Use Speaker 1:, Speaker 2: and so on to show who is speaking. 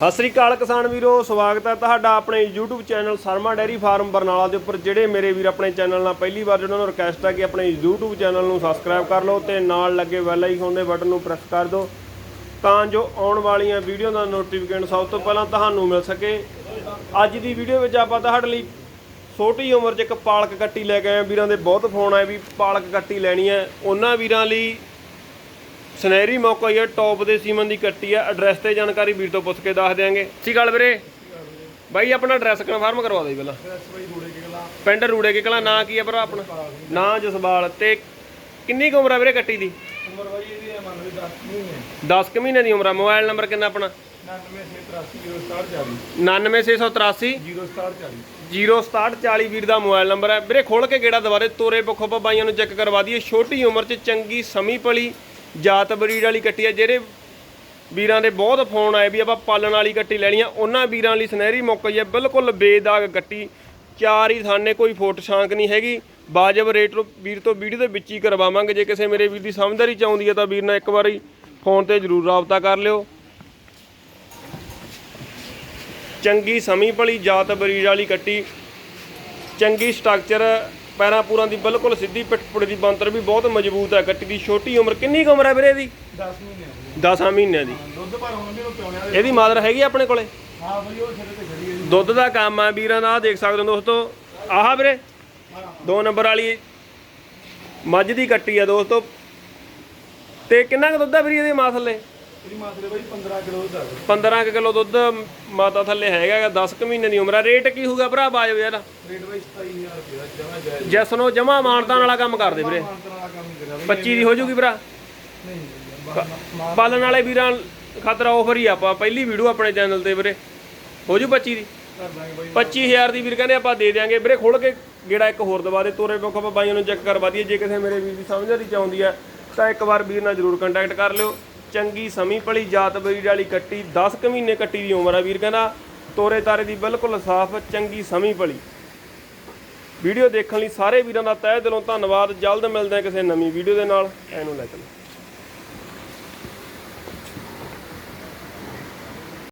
Speaker 1: ਸਤਿ ਸ੍ਰੀ ਅਕਾਲ ਕਿਸਾਨ ਵੀਰੋ, ਸਵਾਗਤ ਹੈ ਤੁਹਾਡਾ ਆਪਣੇ YouTube channel Sharma dairy farm Barnala ਦੇ ਉੱਪਰ, ਜਿਹੜੇ ਮੇਰੇ ਵੀਰ ਆਪਣੇ ਚੈਨਲ ਨਾਲ ਪਹਿਲੀ ਵਾਰ ਜੁੜਨ ਨੂੰ ਰਿਕਵੈਸਟ ਹੈ ਕਿ ਆਪਣੇ YouTube ਚੈਨਲ ਨੂੰ ਸਬਸਕ੍ਰਾਈਬ ਕਰ ਲਓ ਤੇ ਨਾਲ ਲੱਗੇ ਬੈਲ ਆਈਕਨ ਦੇ ਬਟਨ ਨੂੰ ਪ੍ਰੈਸ ਕਰ ਦਿਓ, ਤਾਂ ਜੋ ਆਉਣ ਵਾਲੀਆਂ ਵੀਡੀਓ ਦਾ ਨੋਟੀਫਿਕੇਸ਼ਨ ਸਭ ਤੋਂ ਪਹਿਲਾਂ ਤੁਹਾਨੂੰ ਮਿਲ ਸਕੇ। ਅੱਜ ਦੀ ਵੀਡੀਓ ਵਿੱਚ ਆਪਾਂ ਤੁਹਾਡੇ ਲਈ ਛੋਟੀ ਉਮਰ 'ਚ ਇੱਕ ਪਾਲਕ ਕੱਟੀ ਲੈ ਕੇ ਆਏ ਵੀਰਾਂ ਦੇ ਬਹੁਤ ਫੋਨ ਆਏ ਵੀ, ਪਾਲਕ ਕੱਟੀ ਲੈਣੀ ਹੈ। ਉਹਨਾਂ ਵੀਰਾਂ ਲਈ ਸੁਨਹਿਰੀ ਮੌਕਾ ਹੀ ਹੈ ਟੌਪ ਦੇ ਸੀਮਨ ਦੀ ਕੱਟੀ ਹੈ। ਐਡਰੈਸ ਤੇ ਜਾਣਕਾਰੀ ਵੀਰ ਤੋਂ ਪੁੱਛ ਕੇ ਦੱਸ ਦਿਆਂਗੇ। ਸਹੀ ਗੱਲ ਵੀਰੇ। ਬਾਈ ਆਪਣਾ ਐਡਰੈਸ ਕਨਫਰਮ ਕਰਵਾ ਜੀ ਪਹਿਲਾਂ। ਪਿੰਡ ਰੂੜੇ ਕੇ ਕਲਾ ਨਾਂ ਕੀ ਹੈ ਭਰਾ ਆਪਣਾ? ਨਾਂ ਜਸਵਾਲ ਤੇ ਕਿੰਨੀ ਕੁ ਉਮਰ ਹੈ ਵੀਰੇ ਕੱਟੀ ਦੀ?
Speaker 2: ਉਮਰ ਭਾਜੀ ਇਹਦੀ ਇਹ ਮੰਨ ਲਓ 10 ਮਹੀਨੇ।
Speaker 1: 10 ਕੁ ਮਹੀਨੇ ਦੀ ਉਮਰ ਹੈ। ਮੋਬਾਈਲ ਨੰਬਰ ਕਿੰਨਾ ਆਪਣਾ?
Speaker 2: 99683
Speaker 1: 99683
Speaker 2: 0740
Speaker 1: 06740 ਵੀਰ ਦਾ ਮੋਬਾਈਲ ਨੰਬਰ ਹੈ। ਵੀਰੇ ਖੋਲ ਕੇ ਗੇੜਾ ਦੁਬਾਰੇ ਤੋਰੇ ਪੱਖੋਂ ਆਪਾਂ ਬਾਈਆਂ ਨੂੰ ਚੈੱਕ ਕਰਵਾ ਦਈਏ। ਛੋਟੀ ਉਮਰ 'ਚ ਚੰਗੀ ਸਮੀ ਪਲੀ। ਜਾਤ ਬਰੀਡ ਵਾਲੀ ਕੱਟੀ ਹੈ ਜਿਹੜੇ ਵੀਰਾਂ ਦੇ ਬਹੁਤ ਫੋਨ ਆਏ ਵੀ ਆਪਾਂ ਪਾਲਣ ਵਾਲੀ ਕੱਟੀ ਲੈਣੀ ਆ, ਉਹਨਾਂ ਵੀਰਾਂ ਲਈ ਸੁਨਹਿਰੀ ਮੌਕਾ ਹੀ ਹੈ ਬਿਲਕੁਲ ਬੇਦਾਗ ਕੱਟੀ। ਚਾਰ ਹੀ ਥਾਨੇ, ਕੋਈ ਫੋਟ ਸ਼ਾਂਕ ਨਹੀਂ ਹੈਗੀ। ਬਾਜਬ ਰੇਟ ਵੀਰ ਤੋਂ ਵੀਡੀਓ ਦੇ ਵਿੱਚ ਹੀ ਕਰਵਾਵਾਂਗੇ। ਜੇ ਕਿਸੇ ਮੇਰੇ ਵੀਰ ਦੀ ਸਮਝਦਾਰੀ ਚਾਹੁੰਦੀ ਹੈ ਤਾਂ ਵੀਰ ਨਾਲ ਇੱਕ ਵਾਰੀ ਫੋਨ ਤੇ ਜ਼ਰੂਰ ਰਾਬਤਾ ਕਰ ਲਿਓ। ਚੰਗੀ ਸਮੀ ਭਲੀ ਜਾਤ ਬਰੀਡ ਵਾਲੀ ਕੱਟੀ, ਚੰਗੀ ਸਟਰਕਚਰ ਪੈਰਾਂ ਪੂਰਾਂ ਦੀ ਬਿਲਕੁਲ ਸਿੱਧੀ ਪਿੱਠ ਪੁੜੇ ਦੀ ਬੰਤਰ ਵੀ ਬਹੁਤ ਮਜ਼ਬੂਤ ਹੈ। ਕੱਟੀ ਦੀ ਛੋਟੀ ਉਮਰ ਕਿੰਨੀ ਕੁ ਉਮਰ ਹੈ ਵੀਰੇ ਦੀ
Speaker 2: 10 ਮਹੀਨੇ ਹੋ ਗਏ।
Speaker 1: 10 ਮਹੀਨਿਆਂ ਦੀ।
Speaker 2: ਦੁੱਧ ਪਰ ਹੁਣ ਵੀ ਉਹ ਪਿਉਣਿਆ
Speaker 1: ਇਹਦੀ ਮਾਦਰ ਹੈਗੀ ਆਪਣੇ ਕੋਲੇ?
Speaker 2: ਹਾਂ ਭਾਈ ਉਹ ਛੱਡੇ ਤੇ ਖੜੀ ਹੈ
Speaker 1: ਦੁੱਧ ਦਾ ਕੰਮ ਆ ਵੀਰਾਂ ਦਾ ਦੇਖ ਸਕਦੇ ਹੋ ਦੋਸਤੋ। ਆਹ ਵੀਰੇ ਦੋ ਨੰਬਰ ਵਾਲੀ ਮੱਝ ਦੀ ਕੱਟੀ ਆ ਦੋਸਤੋ। ਤੇ ਕਿੰਨਾ ਕੁ ਦੁੱਧ ਆ ਵੀਰੇ ਇਹਦੀ ਮਾਂ ਥੱਲੇ?
Speaker 2: ਇਹਦੀ ਮਾਤਰੇ ਭਾਈ 15 ਕਿਲੋ ਦੁੱਧ ਆ
Speaker 1: 15 ਕੁ ਕਿਲੋ ਦੁੱਧ ਮਾਤਾ ਥੱਲੇ ਹੈਗਾ ਗਾ, 10 ਕੁ ਮਹੀਨੇ ਦੀ ਉਮਰ ਆ। ਰੇਟ ਕੀ ਹੋਊਗਾ ਭਰਾ ਬਾਜੋ ਯਾਰ?
Speaker 2: ਰੇਟ ਭਾਈ 27000 ਰੁਪਏ ਦਾ ਜਮਾ ਜਾਇਜ਼।
Speaker 1: ਜੈਸ ਨੂੰ ਜਮਾ ਮਾਨਤਾਨ ਵਾਲਾ ਕੰਮ ਕਰਦੇ ਵੀਰੇ।
Speaker 2: ਮਾਨਤਨ ਵਾਲਾ ਕੰਮ ਨਹੀਂ ਕਰਿਆ
Speaker 1: 25 ਦੀ ਹੋ ਜੂਗੀ ਭਰਾ।
Speaker 2: ਨਹੀਂ
Speaker 1: ਪਾਲਣ ਵਾਲੇ ਵੀਰਾਂ ਖਾਤਰ ਆਫਰ ਹੀ ਆ ਆਪਾਂ। ਪਹਿਲੀ ਵੀਡੀਓ ਆਪਣੇ ਚੈਨਲ ਤੇ ਵੀਰੇ। ਹੋ ਜੂ 25 ਦੀ?
Speaker 2: ਕਰ ਦਾਂਗੇ ਭਾਈ
Speaker 1: 25000 ਦੀ ਵੀਰ ਕਹਿੰਦੇ ਆਪਾਂ ਦੇ ਦਿਆਂਗੇ। ਵੀਰੇ ਖੋਲ ਕੇ ਗੇੜਾ ਇੱਕ ਹੋਰ ਦਵਾ ਦੇ। ਤੋਰੇ ਪੱਖ ਆਪਾਂ ਬਾਈਆਂ ਨੂੰ ਚੈੱਕ ਕਰਵਾ ਦਈਏ। ਜੇ ਕਿਸੇ ਮੇਰੇ ਵੀਰ ਦੀ ਸਮਝ ਆਦੀ ਚਾਹੁੰਦੀ ਆ ਤਾਂ ਇੱਕ ਵਾਰ ਵੀਰ ਨਾਲ ਜਰੂਰ ਕੰਟੈਕਟ ਕਰ ਲਿਓ। ਚੰਗੀ ਸਮੀ ਭਲੀ ਜਾਤ ਬਰੀਡ ਵਾਲੀ ਕੱਟੀ 10 ਕੁ ਮਹੀਨੇ ਕੱਟੀ ਦੀ ਉਮਰ ਆ ਵੀਰ, ਕਹਿੰਦਾ ਤੋਰੇ ਤਾਰੇ ਦੀ ਬਿਲਕੁਲ ਸਾਫ਼, ਚੰਗੀ ਸਮੀ ਭਲੀ। ਵੀਡੀਓ ਦੇਖਣ ਲਈ ਸਾਰੇ ਵੀਰਾਂ ਦਾ ਤਹਿ ਦਿਲੋਂ ਧੰਨਵਾਦ, ਜਲਦ ਮਿਲਦੇ ਹਾਂ ਕਿਸੇ ਨਵੀਂ ਵੀਡੀਓ ਦੇ ਨਾਲ ਐਨੂੰ ਲੈ ਚੱਲੋ।